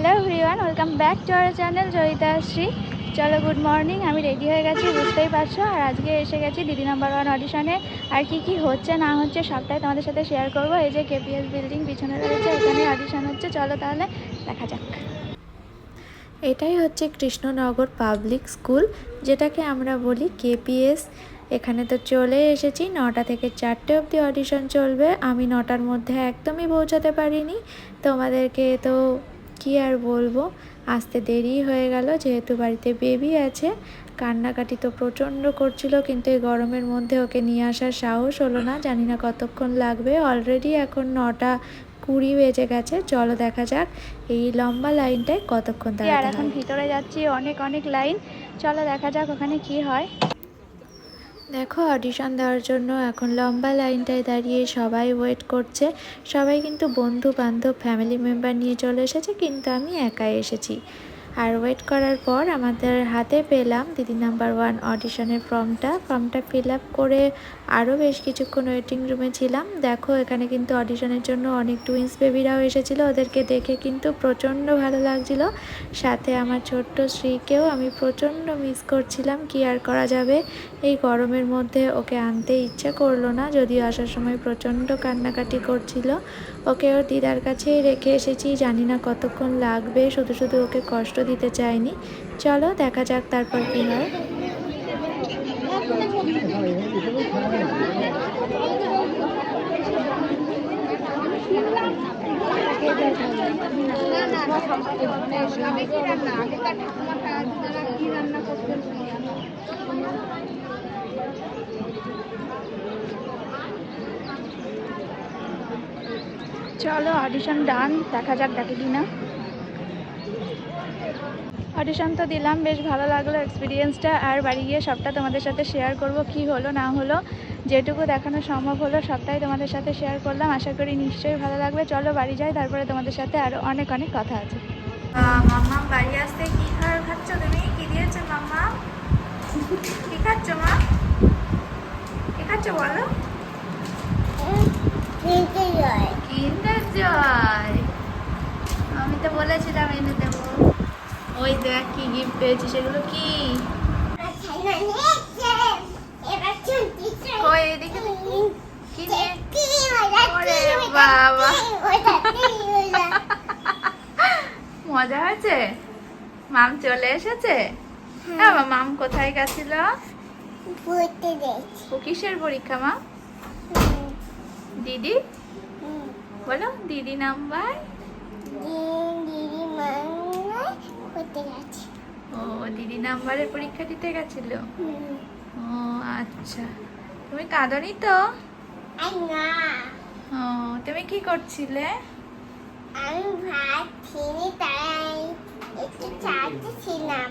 Hello everyone welcome back to our channel Joyita Sree চলো good morning আমি ready হয়ে গেছি, বুঝতেই পারছ? আর আজকে এসে গেছি দিদি নাম্বার ওয়ান অডিশনে আর কি কি হচ্ছে, না হচ্ছে, সবটাই তোমাদের সাথে শেয়ার করব। এই যে কেপিএস বিল্ডিং পিছনে রয়েছে, এখানে অডিশন হচ্ছে। চলো তাহলে, দেখা যাক। এটাই হচ্ছে কৃষ্ণনগর পাবলিক স্কুল যেটাকে আমরা বলি কেপিএস এখানে তো চলে এসেছি, নটা থেকে চারটে অবধি অডিশন চলবে। আমি নটার মধ্যে একদমই পৌঁছাতে পারিনি। তোমাদেরকে তো কি আর বলব? আসতে দেরি হয়ে গেল যেহেতু বাড়িতে বেবি আছে। কান্নাকাটি তো প্রচণ্ড করছিল কিন্তু এই গরমের মধ্যে ওকে নিয়ে আসার সাহস হলো না। জানি না কতক্ষণ লাগবে। অলরেডি এখন নটা কুড়ি বেজে গেছে। চলো দেখা যাক এই লম্বা লাইনটায় কতক্ষণ আর এখন ভিতরে যাচ্ছি অনেক অনেক লাইন। চলো দেখা যাক ওখানে কি হয়। দেখো অডিশন দেওয়ার জন্য এখন লম্বা লাইনটায় দাঁড়িয়ে সবাই ওয়েট করছে। সবাই কিন্তু বন্ধু বান্ধব ফ্যামিলি মেম্বার নিয়ে চলে এসেছে, কিন্তু আমি একাই এসেছি। আর ওয়েট করার পর আমাদের হাতে পেলাম দিদি নাম্বার ওয়ান অডিশনের ফর্মটা ফর্মটা ফিল আপ করে আরও বেশ কিছুক্ষণ ওয়েটিং রুমে ছিলাম। দেখো, এখানে কিন্তু অডিশনের জন্য অনেক টুইন্স বেবিরাও এসেছিল, ওদেরকে দেখে কিন্তু প্রচণ্ড ভালো লাগছিল। সাথে আমার ছোট্ট শ্রীকেও আমি প্রচণ্ড মিস করছিলাম কি আর করা যাবে। এই গরমের মধ্যে ওকে আনতে ইচ্ছে করল না, যদিও আসার সময় প্রচণ্ড কান্নাকাটি করছিল। ওকে ওর দিদার কাছেই রেখে এসেছি। জানি না কতক্ষণ লাগবে, শুধু শুধু ওকে কষ্ট দিতে চাইনি। চলো, দেখা যাক তারপর কি হয়। চলো অডিশন ডান দেখা যাক ডাকে কি না। অডিশন তো দিলাম, বেশ ভালো লাগল এক্সপিরিয়েন্সটা আর বাড়ি গিয়ে সবটা তোমাদের সাথে শেয়ার করব, কি হলো, না হলো। যেটুকু দেখানো সম্ভব হলো, সবটাই তোমাদের সাথে শেয়ার করলাম। আশা করি নিশ্চয়ই ভালো লাগবে। চলো, বাড়ি যাই, তারপরে তোমাদের সাথে আরও অনেক অনেক কথা আছে। মাম্মা বাড়ি আসতে কি খাবার খাচ্ছ তুমি? কি দিয়েছ মাম্মা কি খাচ্ছ মা? কি খাচ্ছ বলো? কিন্ডার জয় আমি তো বলেছিলাম এনে দেবো। ওই দেখ কি গিফট পেয়েছি সেগুলো কি? মজা হয়েছে? মাম চলে এসেছে? হ্যাঁ। মা, মাম কোথায় গেছিল? কিসের পরীক্ষা মা? দিদি বলো দিদি নাম্বার ও দিদি নাম্বারের পরীক্ষা দিতে গেছিল? ও আচ্ছা। তুমি কাঁদনি তো? ও, তুমি কি করছিলে? আমি ভাত খেয়ে তাই একটু চাটতে ছিলাম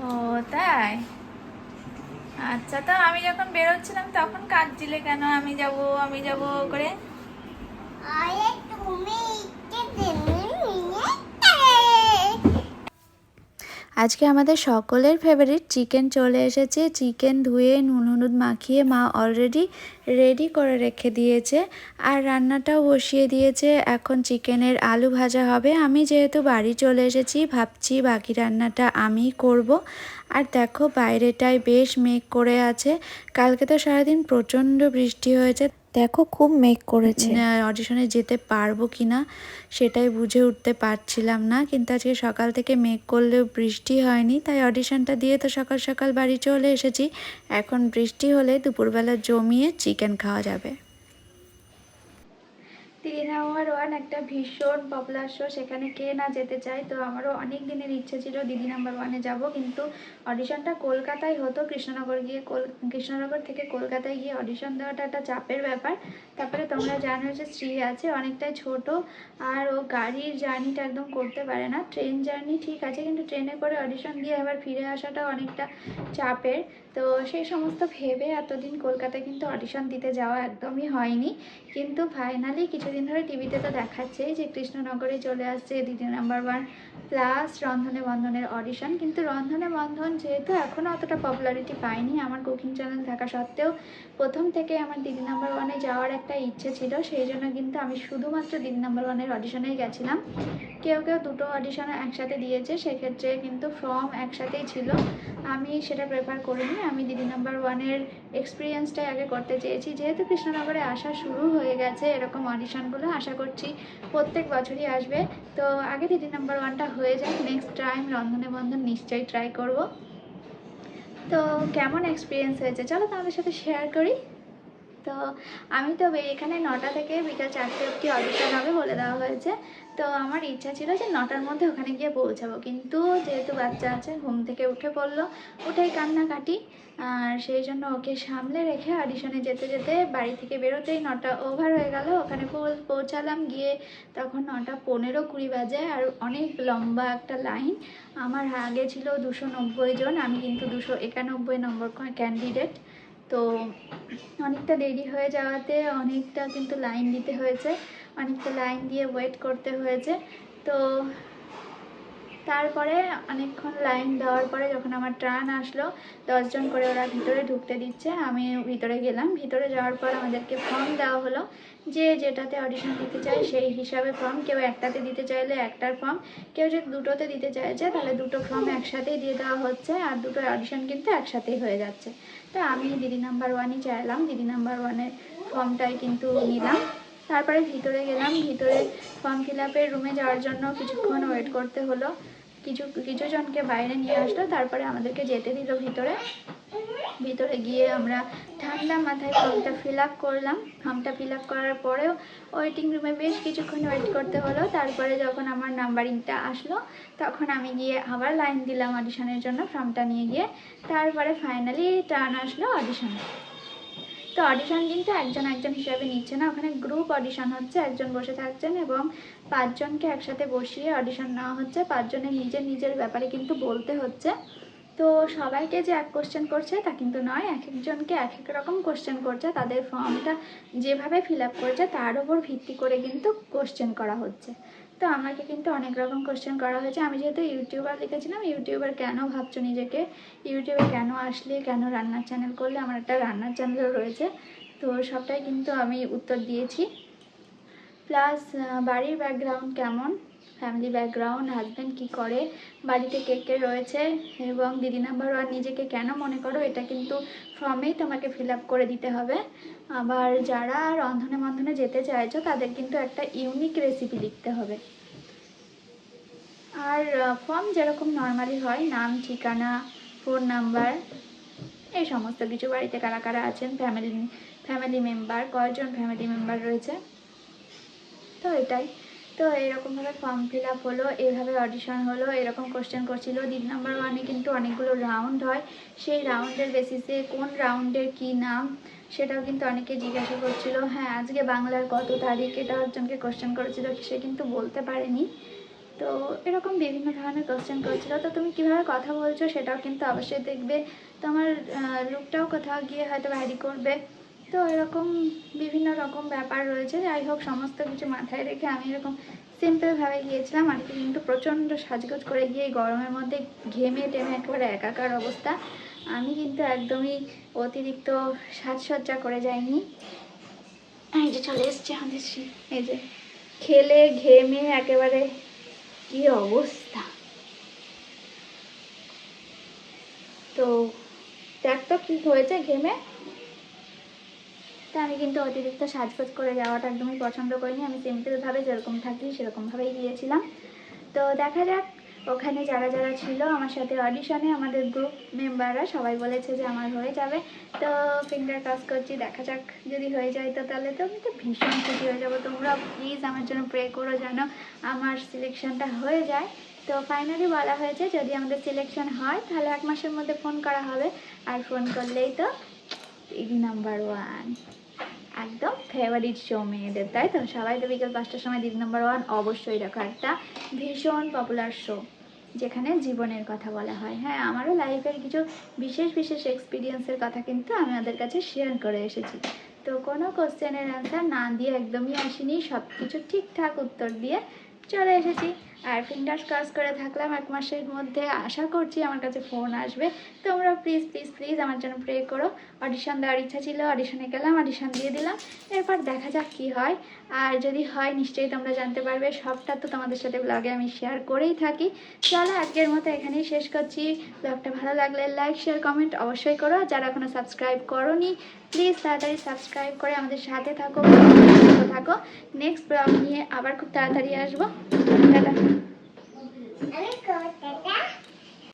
ও, তাই? আচ্ছা তো আমি যখন বেরোচ্ছিলাম তখন কাঁদছিলে কেন? আমি যাব আমি যাব করে? আরে তুমি একটু দেবে আজকে আমাদের সকলের ফেভারিট চিকেন চলে এসেছে। চিকেন ধুয়ে, নুন হলুদ মাখিয়ে মা অলরেডি রেডি করে রেখে দিয়েছে। আর রান্নাটাও বসিয়ে দিয়েছে। এখন চিকেনের আলু ভাজা হবে। আমি যেহেতু বাড়ি চলে এসেছি, ভাবছি বাকি রান্নাটা আমি করব। আর দেখো বাইরেটায় বেশ মেঘ করে আছে। কালকে তো সারাদিন প্রচণ্ড বৃষ্টি হয়েছে। দেখো খুব মেক করেছে। অডিশনে যেতে পারব কি না সেটাই বুঝে উঠতে পারছিলাম না। কিন্তু আজকে সকাল থেকে মেক করলেও বৃষ্টি হয়নি, তাই অডিশনটা দিয়ে তো সকাল সকাল বাড়ি চলে এসেছি। এখন বৃষ্টি হলে দুপুরবেলা জমিয়ে চিকেন খাওয়া যাবে। দিদি নাম্বার ওয়ান একটা ভীষণ পপুলার শো সেখানে কে না যেতে চায়, তো আমারও অনেক দিনের ইচ্ছে ছিল দিদি নাম্বার ওয়ানে যাব, কিন্তু অডিশনটা কলকাতায় হতো, কৃষ্ণনগর গিয়ে কল, কৃষ্ণনগর থেকে কলকাতায় গিয়ে অডিশন দেওয়াটা একটা চাপের ব্যাপার। তারপরে তোমরা জানো যে স্ত্রী আছে, অনেকটাই ছোট, আর ও গাড়ির জার্নিটা একদম করতে পারে না। ট্রেন জার্নি ঠিক আছে, কিন্তু ট্রেনে করে অডিশন দিয়ে আবার ফিরে আসাটা অনেকটা চাপের। তো সেই সমস্ত ভেবে এতদিন কলকাতায় কিন্তু অডিশন দিতে যাওয়া একদমই হয়নি। কিন্তু ফাইনালি কিছু কতদিন ধরে টিভিতে তো দেখাচ্ছে যে কৃষ্ণনগরে চলে আসছে দিদি নাম্বার ওয়ান, প্লাস রন্ধনে বন্ধনের অডিশন। কিন্তু রন্ধনে বন্ধন যেহেতু এখনও অতটা পপুলারিটি পায়নি, আমার কুকিং চ্যানেল থাকা সত্ত্বেও প্রথম থেকে আমার দিদি নাম্বার ওয়ানে যাওয়ার একটা ইচ্ছে ছিল, সেই জন্য কিন্তু আমি শুধুমাত্র দিদি নাম্বার ওয়ানের অডিশনেই গেছিলাম। কেউ কেউ দুটো অডিশন একসাথে দিয়েছে, সেক্ষেত্রে কিন্তু ফর্ম একসাথেই ছিল। আমি সেটা প্রেফার করিনি, আমি দিদি নাম্বার ওয়ানের এক্সপিরিয়েন্সটাই আগে করতে চেয়েছি। যেহেতু কৃষ্ণনগরে আসা শুরু হয়ে গেছে এরকম অডিশনগুলো আশা করছি প্রত্যেক বছরই আসবে। তো আগে দিদি নাম্বার ওয়ানটা হয়ে যাক। নেক্সট টাইম রন্ধনে বন্ধন নিশ্চয়ই ট্রাই করব। তো কেমন এক্সপিরিয়েন্স হয়েছে? চলো তোমাদের সাথে শেয়ার করি। তো আমি তো এখানে নটা থেকে বিকাল চারটে অবধি অডিশন হবে বলে দেওয়া হয়েছে। তো আমার ইচ্ছা ছিল যে নটার মধ্যে ওখানে গিয়ে পৌঁছাবো। কিন্তু যেহেতু বাচ্চা আছে, ঘুম থেকে উঠে পড়ল, উঠেই কান্নাকাটি। আর সেই জন্য ওকে সামলে রেখে অডিশনে যেতে যেতে বাড়ি থেকে বেরোতেই নটা ওভার হয়ে গেল। ওখানে পৌঁছালাম, গিয়ে তখন নটা পনেরো কুড়ি বাজে। আর অনেক লম্বা একটা লাইন। আমার আগে ছিল দুশো নব্বই জন, আমি কিন্তু দুশো একানব্বই নম্বর ক্যান্ডিডেট তো অনেকটা দেরি হয়ে যাওয়াতে অনেকটা কিন্তু লাইন দিতে হয়েছে, অনেকটা লাইন দিয়ে ওয়েট করতে হয়েছে। তো তারপরে অনেকক্ষণ লাইন দেওয়ার পরে যখন আমার ট্রান আসলো, দশজন করে ওরা ভিতরে ঢুকতে দিচ্ছে, আমি ভিতরে গেলাম। ভিতরে যাওয়ার পর আমাদেরকে ফর্ম দেওয়া হলো যে যেটাতে অডিশন দিতে চায় সেই হিসাবে ফর্ম কেউ একটাতে দিতে চাইলে একটার ফর্ম কেউ যদি দুটোতে দিতে চাইছে তাহলে দুটো ফর্ম একসাথেই দিয়ে দেওয়া হচ্ছে আর দুটো অডিশন কিন্তু একসাথেই হয়ে যাচ্ছে। তো আমি দিদি নাম্বার ওয়ানই চাইলাম, দিদি নাম্বার ওয়ানের ফর্মটাই কিন্তু নিলাম। তারপরে ভিতরে গেলাম, ভিতরে ফর্ম ফিল আপের রুমে যাওয়ার জন্য কিছুক্ষণ ওয়েট করতে হলো। কিছু কিছু জনকে বাইরে নিয়ে আসলো, তারপরে আমাদেরকে যেতে দিল ভিতরে। ভিতরে গিয়ে আমরা ঠান্ডা মাথায় ফর্মটা ফিল আপ করলাম। ফর্মটা ফিল আপ করার পরেও ওয়েটিং রুমে বেশ কিছুক্ষণ ওয়েট করতে হলো। তারপরে যখন আমার নাম্বারিংটা আসলো, তখন আমি গিয়ে আবার লাইন দিলাম অডিশনের জন্য ফর্মটা নিয়ে গিয়ে। তারপরে ফাইনালি টার্ন আসলো অডিশন তো অডিশন কিন্তু একজন একজন হিসাবে নিচ্ছে না। ওখানে গ্রুপ অডিশন হচ্ছে, একজন বসে থাকছেন এবং পাঁচজনকে একসাথে বসিয়ে অডিশন নেওয়া হচ্ছে। পাঁচজনের নিজের নিজের ব্যাপারে কিন্তু বলতে হচ্ছে। তো সবাইকে যে এক কোশ্চেন করছে তা কিন্তু নয়, এক একজনকে এক এক রকম কোশ্চেন করছে। তাদের ফর্মটা যেভাবে ফিল আপ করেছে তার উপর ভিত্তি করে কিন্তু কোশ্চেন করা হচ্ছে। তো আমাকে কিন্তু অনেক রকম কোশ্চেন করা হয়েছে। আমি যেহেতু ইউটিউবার লিখেছিলাম ইউটিউবার কেন ভাবছ নিজেকে? ইউটিউবে কেন আসলে, কেন রান্নার চ্যানেল করলে? আমার একটা রান্নার চ্যানেলও রয়েছে। তো সবটাই কিন্তু আমি উত্তর দিয়েছি। প্লাস বাড়ির ব্যাকগ্রাউন্ড কেমন? ফ্যামিলি ব্যাকগ্রাউন্ড হাজব্যান্ড কি করে, বাড়িতে কে কে রয়েছে এবং দিদি নাম্বার ওয়ান নিজেকে কেন মনে করো, এটা কিন্তু ফর্মেই তোমাকে ফিল আপ করে দিতে হবে। আবার যারা রন্ধনে মন্ধনে যেতে চাইছো, তাদের কিন্তু একটা ইউনিক রেসিপি লিখতে হবে। আর ফর্ম যেরকম নর্মালি হয়, নাম, ঠিকানা ফোন নাম্বার এই সমস্ত কিছু বাড়িতে কারা কারা আছেন ফ্যামিলি ফ্যামিলি মেম্বার কয়জন ফ্যামিলি মেম্বার রয়েছে, তো এটাই। তো এরকমভাবে ফর্ম ফিল আপ হলো এইভাবে অডিশন হলো, এরকম কোশ্চেন করছিল। দিন নাম্বার ওয়ানে কিন্তু অনেকগুলো রাউন্ড হয়। সেই রাউন্ডের বেসিসে কোন রাউন্ডের কি নাম, সেটাও কিন্তু অনেকে জিজ্ঞাসা করছিল। হ্যাঁ আজকে বাংলার কত তারিখ, এটা একজনকে কোশ্চেন করেছিল, সে কিন্তু বলতে পারেনি। তো এরকম বিভিন্ন ধরনের কোশ্চেন করছিল। তো তুমি কীভাবে কথা বলছো, সেটাও কিন্তু অবশ্যই দেখবে। তোমার লুকটাও কোথাও গিয়ে হয়তো ভ্যারি করবে। তো এরকম বিভিন্ন রকম ব্যাপার রয়েছে। যাই হোক সমস্ত কিছু মাথায় রেখে আমি এরকম সিম্পলভাবে গিয়েছিলাম। আর কি কিন্তু প্রচণ্ড সাজগোজ করে গিয়ে গরমের মধ্যে ঘেমে টেমে একেবারে একাকার অবস্থা। আমি কিন্তু একদমই অতিরিক্ত সাজসজ্জা করে যাইনি। এই যে চলে এসছে আমাদের শ্রী। এই যে খেলে ঘেমে একেবারে কি অবস্থা। তো দেখ তো কি হয়েছে ঘেমে। তা আমি কিন্তু অতিরিক্ত সাজগোজ করে যাওয়াটা একদমই পছন্দ করিনি। আমি সিম্পলভাবে যেরকম থাকি, সেরকমভাবেই গিয়েছিলাম। তো দেখা যাক, ওখানে যারা যারা ছিল, আমার সাথে অডিশনে আমাদের গ্রুপ মেম্বাররা সবাই বলেছে যে আমার হয়ে যাবে। তো ফিঙ্গার কাজ করছি, দেখা যাক যদি হয়ে যায় তো। তাহলে তো আমি তো ভীষণ খুশি হয়ে যাব। তোমরা প্লিজ আমার জন্য প্রে করো যেন আমার সিলেকশনটা হয়ে যায়। তো ফাইনালি বলা হয়েছে, যদি আমাদের সিলেকশন হয়, তাহলে এক মাসের মধ্যে ফোন করা হবে। আর ফোন করলেই তো দিদি নাম্বার ওয়ান। একদম ফেভারিট শো মেয়েদের, তাই তো? সবাই তো বিকেল পাঁচটার সময় দিদি নাম্বার ওয়ান অবশ্যই দেখো। একটা ভীষণ পপুলার শো যেখানে জীবনের কথা বলা হয়। হ্যাঁ আমারও লাইফের কিছু বিশেষ বিশেষ এক্সপিরিয়েন্সের কথা কিন্তু আমি ওদের কাছে শেয়ার করে এসেছি। তো কোনো কোশ্চেনের অ্যান্সার না দিয়ে একদমই আসিনি সব কিছু ঠিকঠাক উত্তর দিয়ে চলে এসেছি। আর ফিঙ্গার্স ক্রস করে থাকলাম এক মাসের মধ্যে। আশা করছি আমার কাছে ফোন আসবে। তোমরা প্লিজ প্লিজ প্লিজ আমার জন্য প্রে করো। অডিশন দেওয়ার ইচ্ছা ছিল অডিশনে গেলাম অডিশন দিয়ে দিলাম। এরপর দেখা যাক কি হয়। আর যদি হয়, নিশ্চয়ই তোমরা জানতে পারবে। সবটা তো তোমাদের সাথে ব্লগে আমি শেয়ার করেই থাকি। চলো আজকের মতো এখানেই শেষ করছি। ব্লগটা ভালো লাগলে লাইক শেয়ার কমেন্ট অবশ্যই করো। যারা এখনও সাবস্ক্রাইব করোনি প্লিজ তাড়াতাড়ি সাবস্ক্রাইব করে আমাদের সাথে থাকো। থাকো। নেক্সট ব্লগ নিয়ে আবার খুব তাড়াতাড়ি আসব। Let's go, Daddy.